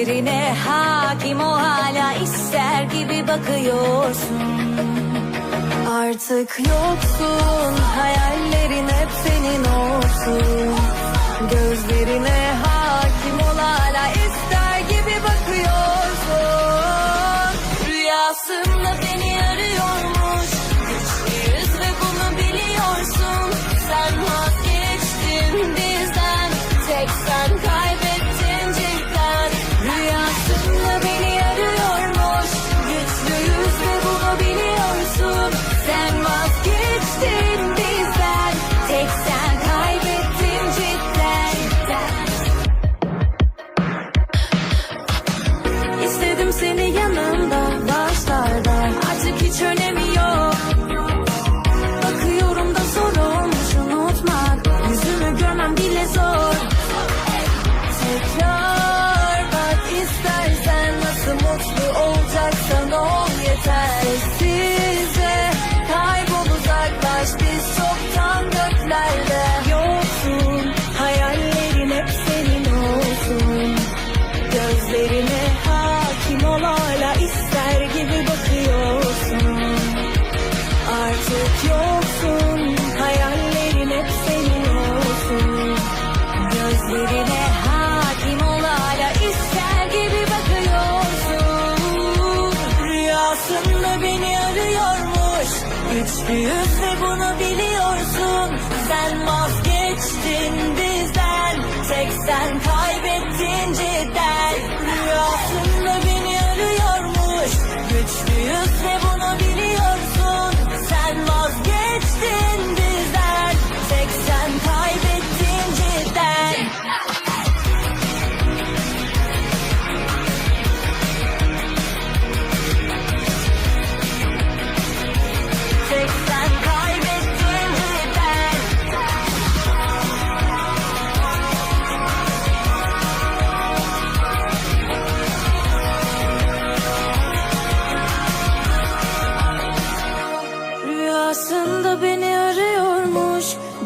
Gözlerine hakim o hala ister gibi bakıyorsun. Artık yoksun Hayallerin İstedim seni yanımda Güçlüyüz ve bunu biliyorsun. Sen vazgeçtin bizden. Tek sen kaybettin